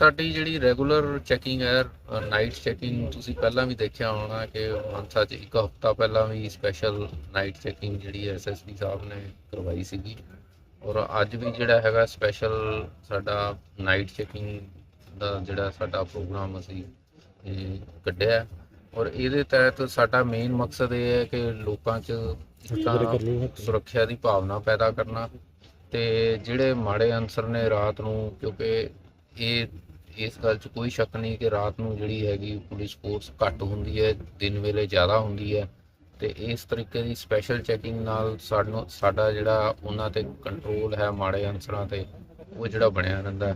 ਸਾਡੀ ਜਿਹੜੀ regular checking ਹੈ ਨਾਈਟ ਚੈਕਿੰਗ ਤੁਸੀਂ ਪਹਿਲਾਂ ਵੀ ਦੇਖਿਆ ਹੋਣਾ ਕਿ ਮਾਨਸਾ 'ਚ ਇੱਕ ਹਫਤਾ ਪਹਿਲਾਂ ਵੀ ਸਪੈਸ਼ਲ ਨਾਈਟ ਚੈਕਿੰਗ ਜਿਹੜੀ ਐਸਐਸਪੀ ਸਾਹਿਬ ਨੇ ਕਰਵਾਈ ਸੀਗੀ ਔਰ ਅੱਜ ਵੀ ਜਿਹੜਾ ਹੈਗਾ ਸਪੈਸ਼ਲ ਸਾਡਾ ਨਾਈਟ ਚੈਕਿੰਗ ਦਾ ਜਿਹੜਾ ਸਾਡਾ ਪ੍ਰੋਗਰਾਮ ਅਸੀਂ ਕੱਢਿਆ। ਔਰ ਇਹਦੇ ਤਹਿਤ ਸਾਡਾ ਮੇਨ ਮਕਸਦ ਇਹ ਹੈ ਕਿ ਲੋਕਾਂ 'ਚ ਸੁਰੱਖਿਆ ਦੀ ਭਾਵਨਾ ਪੈਦਾ ਕਰਨਾ ਤੇ ਜਿਹੜੇ ਮਾੜੇ ਅਨਸਰ ਨੇ ਰਾਤ ਨੂੰ ਕਿਉਂਕਿ ਇਹ ਇਸ ਗੱਲ 'ਚ ਕੋਈ ਸ਼ੱਕ ਨਹੀਂ ਕਿ ਰਾਤ ਨੂੰ ਜਿਹੜੀ ਹੈਗੀ ਪੁਲਿਸ ਫੋਰਸ ਘੱਟ ਹੁੰਦੀ ਹੈ, ਦਿਨ ਵੇਲੇ ਜ਼ਿਆਦਾ ਹੁੰਦੀ ਹੈ ਤੇ ਇਸ ਤਰੀਕੇ ਦੀ ਸਪੈਸ਼ਲ ਚੈਕਿੰਗ ਨਾਲ ਸਾਨੂੰ, ਸਾਡਾ ਜਿਹੜਾ ਉਹਨਾਂ ਤੇ ਕੰਟਰੋਲ ਹੈ ਮਾੜੇ ਅਨਸਰਾਂ ਤੇ, ਉਹ ਜਿਹੜਾ ਬਣਿਆ ਰਹਿੰਦਾ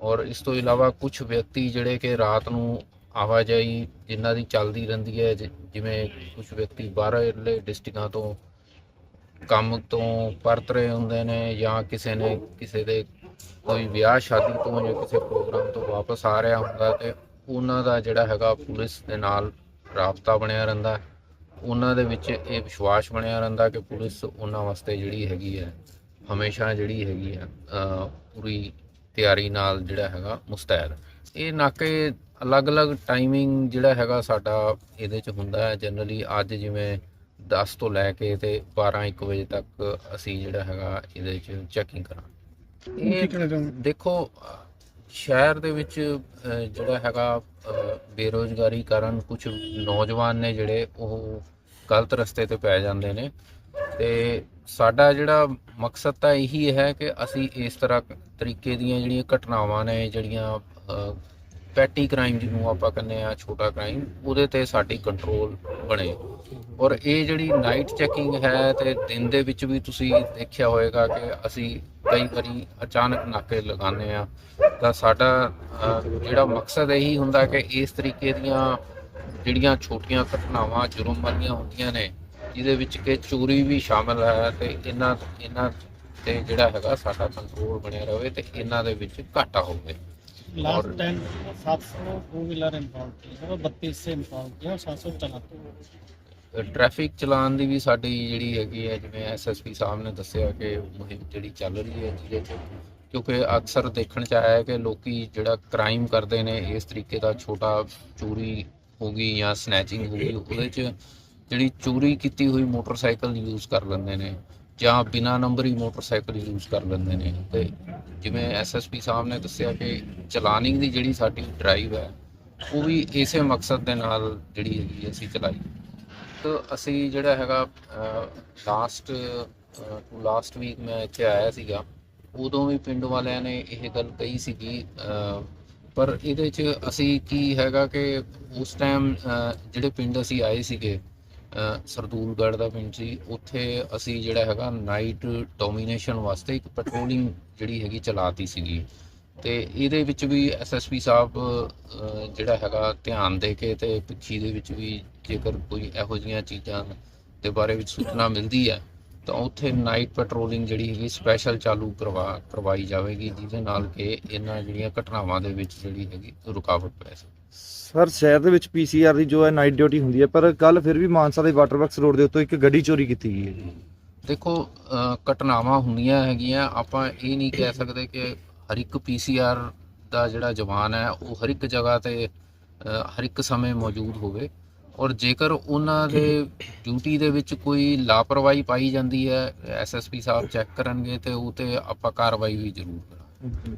ਔਰ ਇਸ ਤੋਂ ਇਲਾਵਾ ਕੁਝ ਵਿਅਕਤੀ ਜਿਹੜੇ ਕਿ ਰਾਤ ਨੂੰ ਆਵਾਜਾਈ ਜਿਨ੍ਹਾਂ ਦੀ ਚੱਲਦੀ ਰਹਿੰਦੀ ਹੈ ਜਿਵੇਂ ਕੁਝ ਵਿਅਕਤੀ ਬਾਹਰਲੇ ਡਿਸਟ੍ਰਿਕਟਾਂ ਤੋਂ ਕੰਮ ਤੋਂ ਪਰਤ ਰਹੇ ਹੁੰਦੇ ਨੇ ਜਾਂ ਕਿਸੇ ਨੇ ਕਿਸੇ ਦੇ ਕੋਈ ਵਿਆਹ ਸ਼ਾਦੀ ਤੋਂ ਜਾਂ ਕਿਸੇ ਪ੍ਰੋਗਰਾਮ ਤੋਂ ਵਾਪਸ ਆ ਰਿਹਾ ਹੁੰਦਾ ਤੇ ਉਹਨਾਂ ਦਾ ਜਿਹੜਾ ਹੈਗਾ ਪੁਲਿਸ ਦੇ ਨਾਲ ਰਾਬਤਾ ਬਣਿਆ ਰਹਿੰਦਾ ਉਹਨਾਂ ਦੇ ਵਿੱਚ ਇਹ ਵਿਸ਼ਵਾਸ ਬਣਿਆ ਰਹਿੰਦਾ ਕਿ ਪੁਲਿਸ ਉਹਨਾਂ ਵਾਸਤੇ ਜਿਹੜੀ ਹੈਗੀ ਹੈ, ਹਮੇਸ਼ਾ ਜਿਹੜੀ ਹੈਗੀ ਹੈ ਪੂਰੀ ਤਿਆਰੀ ਨਾਲ ਜਿਹੜਾ ਹੈਗਾ ਮੁਸਤੈਦ। ਇਹ ਨਾਕੇ ਅਲੱਗ-ਅਲੱਗ ਟਾਈਮਿੰਗ ਜਿਹੜਾ ਹੈਗਾ ਸਾਡਾ ਇਹਦੇ ਚ ਹੁੰਦਾ ਹੈ। ਜਨਰਲੀ ਅੱਜ ਜਿਵੇਂ 10 ਤੋਂ ਲੈ ਕੇ ਤੇ 12 1 ਵਜੇ ਤੱਕ ਅਸੀਂ ਜਿਹੜਾ ਹੈਗਾ ਇਹਦੇ ਚ ਚੈਕਿੰਗ ਕਰਾਂਗੇ। ਇਹ ਦੇਖੋ ਸ਼ਹਿਰ ਦੇ ਵਿੱਚ ਜਿਹੜਾ ਹੈਗਾ ਬੇਰੋਜ਼ਗਾਰੀ ਕਾਰਨ ਕੁਝ ਨੌਜਵਾਨ ਨੇ ਜਿਹੜੇ ਉਹ ਗਲਤ ਰਸਤੇ ਤੇ ਪੈ ਜਾਂਦੇ ਨੇ। ਤੇ ਸਾਡਾ ਜਿਹੜਾ ਮਕਸਦ ਤਾਂ ਇਹੀ ਹੈ ਕਿ ਅਸੀਂ ਇਸ ਤਰ੍ਹਾਂ ਤਰੀਕੇ ਦੀਆਂ ਜਿਹੜੀਆਂ ਘਟਨਾਵਾਂ ਨੇ ਜਿਹੜੀਆਂ ਪੈਟੀ ਕ੍ਰਾਈਮ ਜਿਹਨੂੰ ਆਪਾਂ ਕਹਿੰਦੇ ਆ ਛੋਟਾ ਕ੍ਰਾਈਮ ਉਹਦੇ ਤੇ ਸਾਡੀ ਕੰਟਰੋਲ ਬਣੇ। ਔਰ ਇਹ ਜਿਹੜੀ ਨਾਈਟ ਚੈਕਿੰਗ ਹੈ ਤੇ ਦਿਨ ਦੇ ਵਿੱਚ ਵੀ ਤੁਸੀਂ ਦੇਖਿਆ ਹੋਵੇਗਾ ਕਿ ਅਸੀਂ ਕਈ ਵਾਰੀ ਅਚਾਨਕ ਨਾਕੇ ਲਗਾਉਂਦੇ ਆ ਤਾਂ ਸਾਡਾ ਅਹ, ਜਿਹੜਾ ਮਕਸਦ ਇਹੀ ਹੁੰਦਾ ਕਿ ਇਸ ਤਰੀਕੇ ਦੀਆਂ ਜਿਹੜੀਆਂ ਛੋਟੀਆਂ ਘਟਨਾਵਾਂ ਜੁਰਮ ਵਾਲੀਆਂ ਹੁੰਦੀਆਂ ਨੇ ਜਿਹਦੇ ਵਿੱਚ ਕਿ ਚੋਰੀ ਵੀ ਸ਼ਾਮਲ ਹੈ ਤੇ ਇਹਨਾਂ ਇਹਨਾਂ ਤੇ ਜਿਹੜਾ ਹੈਗਾ ਸਾਡਾ ਕੰਟਰੋਲ ਬਣਿਆ ਰਹੇ ਤੇ ਇਹਨਾਂ ਦੇ ਵਿੱਚ ਘਾਟਾ ਹੋਵੇ लास्ट और- टाइम सात सौ टू व्हीलर इम्पाउंड किए और बत्तीस से इम्पाउंड किया और सात सौ चलाते हैं ਟ੍ਰੈਫਿਕ ਚਲਾਨ ਦੀ ਵੀ ਸਾਡੀ ਜਿਹੜੀ ਹੈਗੀ ਹੈ, ਜਿਵੇਂ ਐਸਐਸਪੀ ਸਾਹਿਬ ਨੇ ਦੱਸਿਆ ਕਿ ਮੁਹਿੰਮ ਜਿਹੜੀ ਚੱਲ ਰਹੀ ਹੈ ਜਿਹਦੇ ਚ, ਕਿਉਂਕਿ ਅਕਸਰ ਦੇਖਣ ਚ ਆਇਆ ਹੈ ਕਿ ਲੋਕੀ ਜਿਹੜਾ ਕ੍ਰਾਈਮ ਕਰਦੇ ਨੇ, ਇਸ ਤਰੀਕੇ ਦਾ ਛੋਟਾ ਚੋਰੀ ਹੋ ਗਈ ਜਾਂ ਸਨੈਚਿੰਗ ਹੋ ਗਈ, ਉਹਦੇ ਚ ਜਿਹੜੀ ਚੋਰੀ ਕੀਤੀ ਹੋਈ ਮੋਟਰਸਾਈਕਲ ਯੂਜ਼ ਕਰ ਲੈਂਦੇ ਨੇ ਜਾਂ ਬਿਨਾ ਨੰਬਰੀ ਮੋਟਰਸਾਈਕਲ ਯੂਜ਼ ਕਰ ਲੈਂਦੇ ਨੇ। ਤੇ ਜਿਵੇਂ ਐਸਐਸਪੀ ਸਾਹਿਬ ਨੇ ਦੱਸਿਆ ਕਿ ਚਲਾਨਿੰਗ ਦੀ ਜਿਹੜੀ ਸਾਡੀ ਡਰਾਈਵ ਹੈ, ਉਹ ਵੀ ਇਸੇ ਮਕਸਦ ਦੇ ਨਾਲ ਜਿਹੜੀ ਹੈਗੀ ਹੈ ਅਸੀਂ ਚਲਾਈ। Uh, ਅਸੀਂ ਜਿਹੜਾ ਹੈਗਾ ਲਾਸਟ ਟੂ ਲਾਸਟ ਵੀਕ ਮੈਂ ਇੱਥੇ ਆਇਆ ਸੀਗਾ। ਉਦੋਂ ਵੀ ਪਿੰਡ ਵਾਲਿਆਂ ਨੇ ਇਹ ਗੱਲ ਕਹੀ ਸੀਗੀ ਪਰ ਇਹਦੇ 'ਚ ਅਸੀਂ ਕੀ ਹੈਗਾ ਕਿ ਉਸ ਟਾਈਮ ਜਿਹੜੇ ਪਿੰਡ ਅਸੀਂ ਆਏ ਸੀਗੇ ਅਹ, ਸਰਦੂਲਗੜ੍ਹ ਦਾ ਪਿੰਡ ਸੀ ਉੱਥੇ ਅਸੀਂ ਜਿਹੜਾ ਹੈਗਾ ਨਾਈਟ ਡੋਮੀਨੇਸ਼ਨ ਵਾਸਤੇ ਇੱਕ ਪੈਟਰੋਲਿੰਗ ਜਿਹੜੀ ਹੈਗੀ ਚਲਾਤੀ ਸੀਗੀ। ਤੇ ਇਹਦੇ ਵਿੱਚ ਵੀ ਐਸਐਸਪੀ ਸਾਹਿਬ ਜਿਹੜਾ ਹੈਗਾ ਧਿਆਨ ਦੇ ਕੇ ਤੇ ਪਿੱਛੀ ਦੇ ਵਿੱਚ ਵੀ ਜੇਕਰ ਕੋਈ ਇਹੋ ਜਿਹੀਆਂ ਚੀਜ਼ਾਂ ਦੇ ਬਾਰੇ ਵਿੱਚ ਸੂਚਨਾ ਮਿਲਦੀ ਹੈ ਤਾਂ ਉੱਥੇ ਨਾਈਟ ਪੈਟਰੋਲਿੰਗ ਜਿਹੜੀ ਹੈਗੀ ਸਪੈਸ਼ਲ ਚਾਲੂ ਕਰਵਾ ਕਰਵਾਈ ਜਾਵੇਗੀ ਜਿਹਦੇ ਨਾਲ ਕਿ ਇਹਨਾਂ ਜਿਹੜੀਆਂ ਘਟਨਾਵਾਂ ਦੇ ਵਿੱਚ ਜਿਹੜੀ ਹੈਗੀ ਰੁਕਾਵਟ ਪੈ ਸਕੇ। ਸਰ ਸ਼ਹਿਰ ਦੇ ਵਿੱਚ ਪੀਸੀਆਰ ਦੀ ਜੋ ਹੈ ਨਾਈਟ ਡਿਊਟੀ ਹੁੰਦੀ ਹੈ ਪਰ ਕੱਲ ਫਿਰ ਵੀ ਮਾਨਸਾ ਦੇ ਵਾਟਰ ਵਰਕਸ ਰੋਡ ਦੇ ਉੱਤੋਂ ਇੱਕ ਗੱਡੀ ਚੋਰੀ ਕੀਤੀ ਗਈ ਹੈ ਦੇਖੋ ਘਟਨਾਵਾਂ ਹੁੰਦੀਆਂ ਹੈਗੀਆਂ ਆਪਾਂ ਇਹ ਨਹੀਂ ਕਹਿ ਸਕਦੇ ਕਿ ਹਰ ਇੱਕ ਪੀਸੀਆਰ ਦਾ ਜਿਹੜਾ ਜਵਾਨ ਹੈ, ਉਹ ਹਰ ਇੱਕ ਜਗ੍ਹਾ ਤੇ ਹਰ ਇੱਕ ਸਮੇਂ ਮੌਜੂਦ ਹੋਵੇ। ਔਰ ਜੇਕਰ ਉਹਨਾਂ ਦੇ ਡਿਊਟੀ ਦੇ ਵਿੱਚ ਕੋਈ ਲਾਪਰਵਾਹੀ ਪਾਈ ਜਾਂਦੀ ਹੈ ਐਸਐਸਪੀ ਸਾਹਿਬ ਚੈੱਕ ਕਰਨਗੇ ਤੇ ਉਹ ਤੇ ਆਪਾਂ ਕਾਰਵਾਈ ਵੀ ਜ਼ਰੂਰ ਕਰਾਂਗੇ।